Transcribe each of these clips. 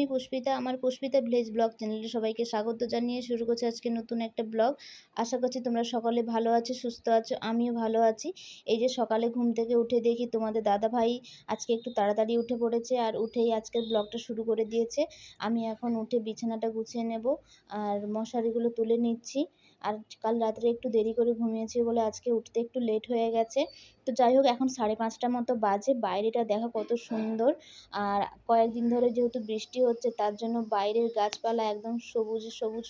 আমি পুষ্পিতা, আমার Pushpita village blog চ্যানেলে সবাইকে স্বাগত জানিয়ে শুরু করছি আজকে নতুন একটা ব্লগ। আশা করছি তোমরা সকালে ভালো আছো, সুস্থ আছো, আমিও ভালো আছি। এই যে সকালে ঘুম থেকে উঠে দেখি তোমাদের দাদা ভাই আজকে একটু তাড়াতাড়ি উঠে পড়েছে আর উঠেই আজকের ব্লগটা শুরু করে দিয়েছে। আমি এখন উঠে বিছানাটা গুছিয়ে নেব আর মশারিগুলো তুলে নিচ্ছি। আর কাল রাত্রে একটু দেরি করে ঘুমিয়েছি বলে আজকে উঠতে একটু লেট হয়ে গেছে। তো যাই হোক, এখন সাড়ে পাঁচটা মতো বাজে, বাইরেটা দেখা কত সুন্দর। আর কয়েকদিন ধরে যেহেতু বৃষ্টি হচ্ছে, তার জন্য বাইরের গাছপালা একদম সবুজ সবুজ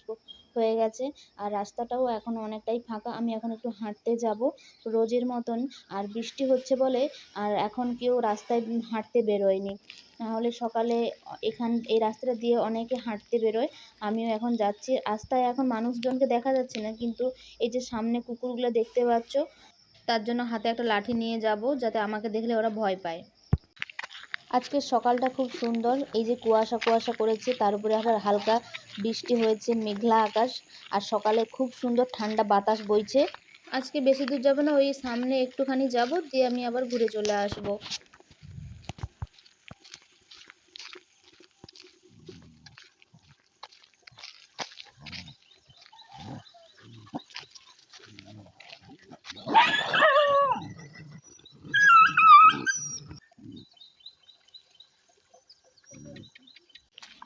হয়ে গেছে। আর রাস্তাটাও এখন অনেকটাই ফাঁকা, আমি এখন একটু হাঁটতে যাব রোজের মতন। আর বৃষ্টি হচ্ছে বলে, আর এখন কেউ রাস্তায় হাঁটতে বেরোয়নি। নাহলে সকালে এখান, এই রাস্তাটা দিয়ে অনেকে হাঁটতে বেরোয়। আমিও এখন যাচ্ছি। রাস্তায় এখন মানুষজনকে দেখা যাচ্ছে না, কিন্তু এই যে সামনে কুকুরগুলো দেখতে পাচ্ছ, তার জন্য হাতে একটা লাঠি নিয়ে যাব, যাতে আমাকে দেখলে ওরা ভয় পায়। আজকে সকালটা খুব সুন্দর। এই যে কুয়াশা কুয়াশা করেছে, তার উপরে আবার হালকা বৃষ্টি হয়েছে, মেঘলা আকাশ, আর সকালে খুব সুন্দর ঠান্ডা বাতাস বইছে। আজকে বেশি দূর যাব না, ওই সামনে একটুখানি যাব, দিয়ে আমি আবার ঘুরে চলে আসব।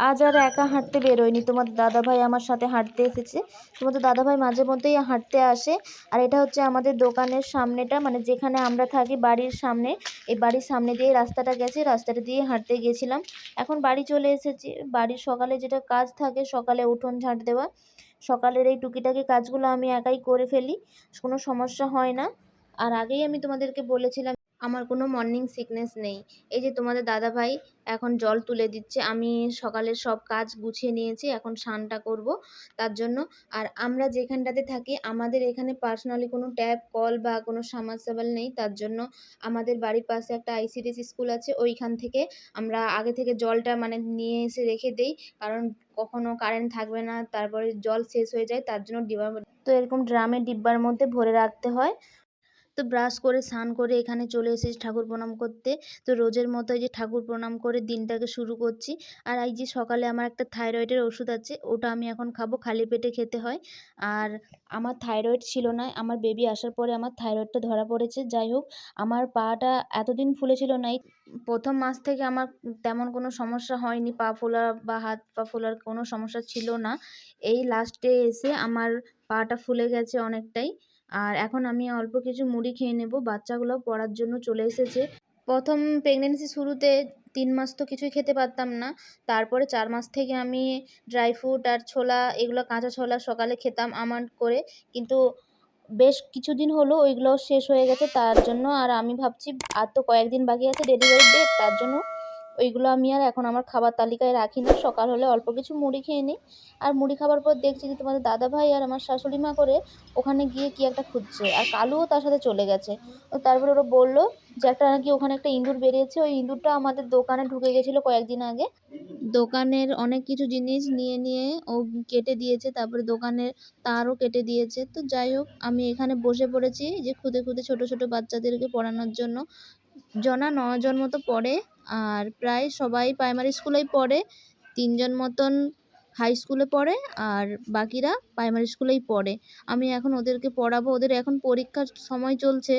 আজ আর একা হাঁটতে বেরোয়নি। তোমার দাদাভাই আমার সাথে হাঁটতে এসেছে। তোমাদের দাদাভাই মাঝে মধ্যেই হাঁটতে আসে। আর এটা হচ্ছে আমাদের দোকানের সামনেটা মানে যেখানে আমরা থাকি বাড়ির সামনে। এই বাড়ির সামনে দিয়ে রাস্তাটা গেছে, রাস্তাটা দিয়ে হাঁটতে গেছিলাম। এখন বাড়ি চলে এসেছি। বাড়ির সকালে যেটা কাজ থাকে, সকালে উঠোন ঝাঁট দেওয়া। সকালের এই টুকিটাকি কাজগুলো আমি একাই করে ফেলি, কোনো সমস্যা হয় না। আর আগেই আমি তোমাদেরকে বলেছিলাম আমার কোনো মর্নিং সিকনেস নেই। এই যে তোমাদের দাদাভাই এখন জল তুলে দিচ্ছে, আমি সকালের সব কাজ গুছিয়ে নিয়েছি, এখন স্নানটা করব তার জন্য। আর আমরা যেখানটাতে থাকি, আমাদের এখানে পার্সোনালি কোনো ট্যাপ কল বা কোনো সাবমার্সিবল নেই তার জন্য আমাদের বাড়ির পাশে একটা আইসিডিএস স্কুল আছে, ওইখান থেকে আমরা আগে থেকে জলটা মানে নিয়ে এসে রেখে দেই, কারণ কখনো কারেন্ট থাকবে না, তারপরে জল শেষ হয়ে যায়, তার জন্য ডিব্বা তো এরকম ড্রামের ডিব্বার মধ্যে ভরে রাখতে হয়। তো ব্রাশ করে স্নান করে এখানে চলে এসেছি ঠাকুর প্রণাম করতে। তো রোজের মতো এই যে ঠাকুর প্রণাম করে দিনটাকে শুরু করছি। আর এই যে সকালে আমার একটা থাইরয়েডের ওষুধ আছে, ওটা আমি এখন খাব, খালি পেটে খেতে হয়। আর আমার থাইরয়েড ছিল না, আমার বেবি আসার পরে আমার থাইরয়েডটা ধরা পড়েছে। যাই হোক, আমার পাটা এতদিন ফুলেছিল না। প্রথম মাস থেকে আমার তেমন কোনো সমস্যা হয়নি, পা ফোলা বা হাত পা ফোলার কোনো সমস্যা ছিল না। এই লাস্টে এসে আমার পাটা ফুলে গেছে অনেকটাই। আর এখন আমি অল্প কিছু মুড়ি খেয়ে নেব। বাচ্চাগুলো পড়ার জন্য চলে এসেছে। প্রথম প্রেগনেন্সি শুরুতে তিন মাস তো কিছুই খেতে পারতাম না। তারপরে চার মাস থেকে আমি ড্রাই ফ্রুট আর ছোলা, এগুলো কাঁচা ছোলা সকালে খেতাম আমার করে। কিন্তু বেশ কিছুদিন হলো ওইগুলো শেষ হয়ে গেছে, তার জন্য আর আমি ভাবছি আর তো কয়েকদিন বাকি আছে ডেলিভারি ডেট তার জন্য ওইগুলো আমি আর এখন আমার খাবার তালিকায় রাখি না। সকাল হলে অল্প কিছু মুড়ি খেয়ে নিই। আর মুড়ি খাবার পর দেখছি যে তোমাদের দাদাভাই আর আমার শাশুড়ি মা করে ওখানে গিয়ে কি একটা খুঁজছে। আর কালুও তার সাথে চলে গেছে। তারপরে ওরা বলল যে একটা নাকি ওখানে একটা ইঁদুর বেরিয়েছে। ওই ইঁদুরটা আমাদের দোকানে ঢুকে গেছিল কয়েকদিন আগে। দোকানের অনেক কিছু জিনিস নিয়ে নিয়ে ও কেটে দিয়েছে। তারপরে দোকানের তারও কেটে দিয়েছে। তো যাই হোক, আমি এখানে বসে পড়েছি যে খুদে খুদে ছোট ছোট বাচ্চাদেরকে পড়ানোর জন্য। জনা নজন মতো পড়ে। আর প্রায় সবাই প্রাইমারি স্কুলেই পড়ে, তিনজন মতন হাই স্কুলে পড়ে আর বাকিরা প্রাইমারি স্কুলেই পড়ে। আমি এখন ওদেরকে পড়াবো, ওদের এখন পরীক্ষার সময় চলছে।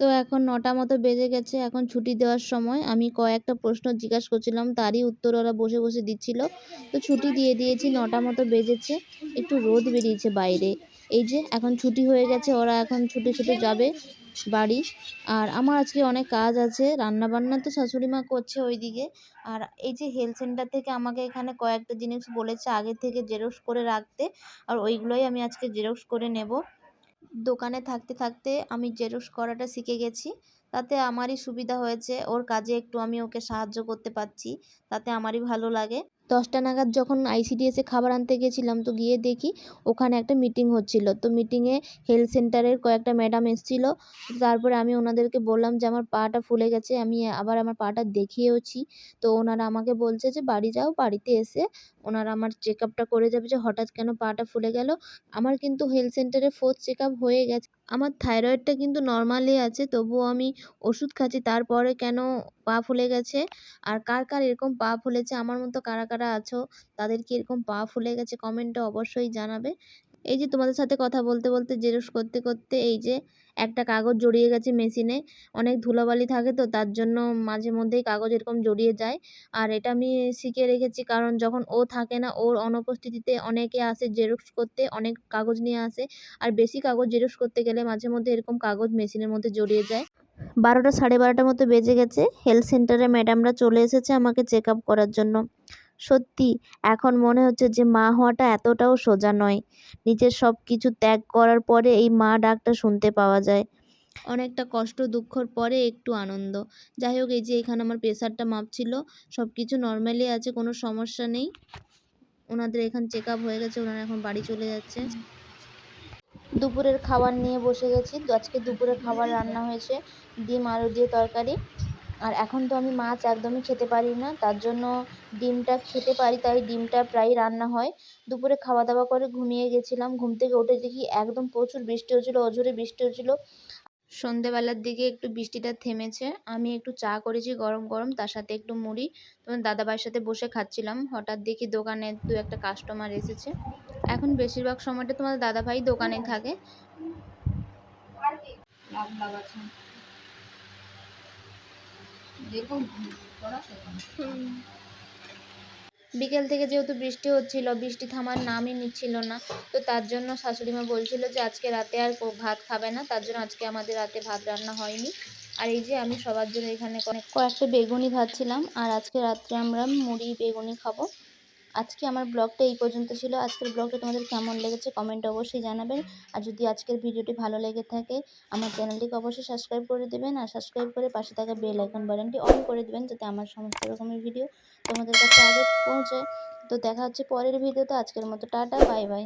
তো এখন নটা মতো বেজে গেছে, এখন ছুটি দেওয়ার সময়। আমি কয়েকটা প্রশ্ন জিজ্ঞাসা করছিলাম, তারই উত্তর ওরা বসে বসে দিচ্ছিল। তো ছুটি দিয়ে দিয়েছি, নটা মতো বেজেছে, একটু রোদ বেরিয়েছে বাইরে। এই যে, এখন ছুটি হয়ে গেছে, ওরা এখন ছুটে ছুটে যাবে বাড়ি। আর আমার আজকে অনেক কাজ আছে রান্না বান্না তো শাশুড়ি মা করছে ওইদিকে। আর এই যে হেলথ সেন্টার থেকে আমাকে এখানে কয়েকটা জিনিস বলেছে, আগে থেকে জেরক্স করে রাখতে। আর ওইগুলোই আমি আজকে জেরক্স করে নেব। দোকানে থাকতে থাকতে আমি জেরক্স করাটা শিখে গেছি। তাতে আমারই সুবিধা হয়েছে, ওর কাজে একটু আমি ওকে সাহায্য করতে পারছি, তাতে আমারই ভালো লাগে। দশটা নাগাদ যখন আইসিডিএসে খাবার আনতে গেছিলাম, তো গিয়ে দেখি ওখানে একটা মিটিং হচ্ছিল। তো মিটিংয়ে হেলথ সেন্টারের কয়েকটা ম্যাডাম এসেছিল। তারপরে আমি ওনাদেরকে বললাম যে, আমার পাটা ফুলে গেছে, আমি আবার আমার পাটা দেখিয়েওছি। তো ওনারা আমাকে বলছে যে, বাড়ি যাও, বাড়িতে এসে ওনারা আমার চেক আপটা করে যাবে যে, হঠাৎ কেন পাটা ফুলে গেল? আমার কিন্তু হেলথ সেন্টারে ফোর্থ চেক আপ হয়ে গেছে। আমার থাইরয়েডটা কিন্তু নর্মালই আছে, তবুও আমি ওষুধ খাচ্ছি। তারপরে কেন পা ফুলে গেছে? আর কার কার এরকম পা ফুলেছে? আমার মতো কারা কারা আছো? তাদের কি এরকম পা ফুলে গেছে? কমেন্টে অবশ্যই জানাবে। এই যে তোমাদের সাথে কথা বলতে বলতে জেরক্স করতে করতে এই যে একটা কাগজ জড়িয়ে গেছে মেশিনে, অনেক ধুলোবালি থাকে তো তার জন্য মাঝে মধ্যেই কাগজ এরকম জড়িয়ে যায়। আর এটা আমি শিখে রেখেছি কারণ যখন ও থাকে না, ওর অনুপস্থিতিতে অনেকে আসে জেরক্স করতে, অনেক কাগজ নিয়ে আসে। আর বেশি কাগজ জেরক্স করতে গেলে মাঝে মধ্যে এরকম কাগজ মেশিনের মধ্যে জড়িয়ে যায়। বারোটা সাড়ে বারোটার মতো বেজে গেছে। হেলথ সেন্টারে ম্যাডামরা চলে এসেছে আমাকে চেক আপ করার জন্য। সত্যি, এখন মনে হচ্ছে যে মা হওয়াটা এতটাও সোজা নয়। নিজের সব কিছু ত্যাগ করার পরে এই মা ডাকটা শুনতে পাওয়া যায়। অনেকটা কষ্ট, দুঃখর পরে একটু আনন্দ। যাই হোক, এই যে এখানে আমার প্রেশারটা মাপছিল সব কিছু নর্মালি আছে, কোনো সমস্যা নেই। ওনাদের এখানে চেক আপ হয়ে গেছে, ওনারা এখন বাড়ি চলে যাচ্ছে। দুপুরের খাবার নিয়ে বসে গেছি। আজকে দুপুরের খাবার রান্না হয়েছে, ডিম, আলু দিয়ে তরকারি। আর এখন তো আমি মাছ একদমই খেতে পারি না, তার জন্য ডিমটা খেতে পারি, তাই ডিমটা প্রায়ই রান্না হয়। দুপুরে খাওয়া দাওয়া করে ঘুমিয়ে গেছিলাম, ঘুম থেকে উঠে দেখি একদম প্রচুর বৃষ্টি হচ্ছিল অঝোরে বৃষ্টি হচ্ছিল সন্ধেবেলার দিকে একটু বৃষ্টিটা থেমেছে, আমি একটু চা করেছি গরম গরম, তার সাথে একটু মুড়ি, তোমার দাদাভাইয়ের সাথে বসে খাচ্ছিলাম। হঠাৎ দেখি দোকানে দু একটা কাস্টমার এসেছে। এখন বেশিরভাগ সময়টা তোমার দাদাভাই দোকানে থাকে। বিকেল থেকে যেহেতু বৃষ্টি হচ্ছিল, বৃষ্টি থামার নামই নিচ্ছিল না, তো তার জন্য শাশুড়ি মা বলছিল যে আজকে রাতে আর ভাত খাবে না, তার জন্য আজকে আমাদের রাতে ভাত রান্না হয়নি। আর এই যে আমি সবার জন্য এখানে কয়েকটা বেগুনি ভাজছিলাম, আর আজকে রাত্রে আমরা মুড়ি বেগুনি খাব। আজকে আমার ব্লগটা এই পর্যন্ত ছিল। আজকের ব্লগটা তোমাদের কেমন লেগেছে কমেন্ট অবশ্যই জানাবেন। আর যদি আজকের ভিডিওটি ভালো লেগে থাকে, আমার চ্যানেলটিকে অবশ্যই সাবস্ক্রাইব করে দেবেন। আর সাবস্ক্রাইব করে পাশে থাকা বেল আইকন বাটনটি অন করে দেবেন যাতে আমার সমস্ত রকমের ভিডিও তোমাদের কাছে আগে পৌঁছায়। তো দেখা হচ্ছে পরের ভিডিওতে। আজকের মতো টাটা, বাই বাই।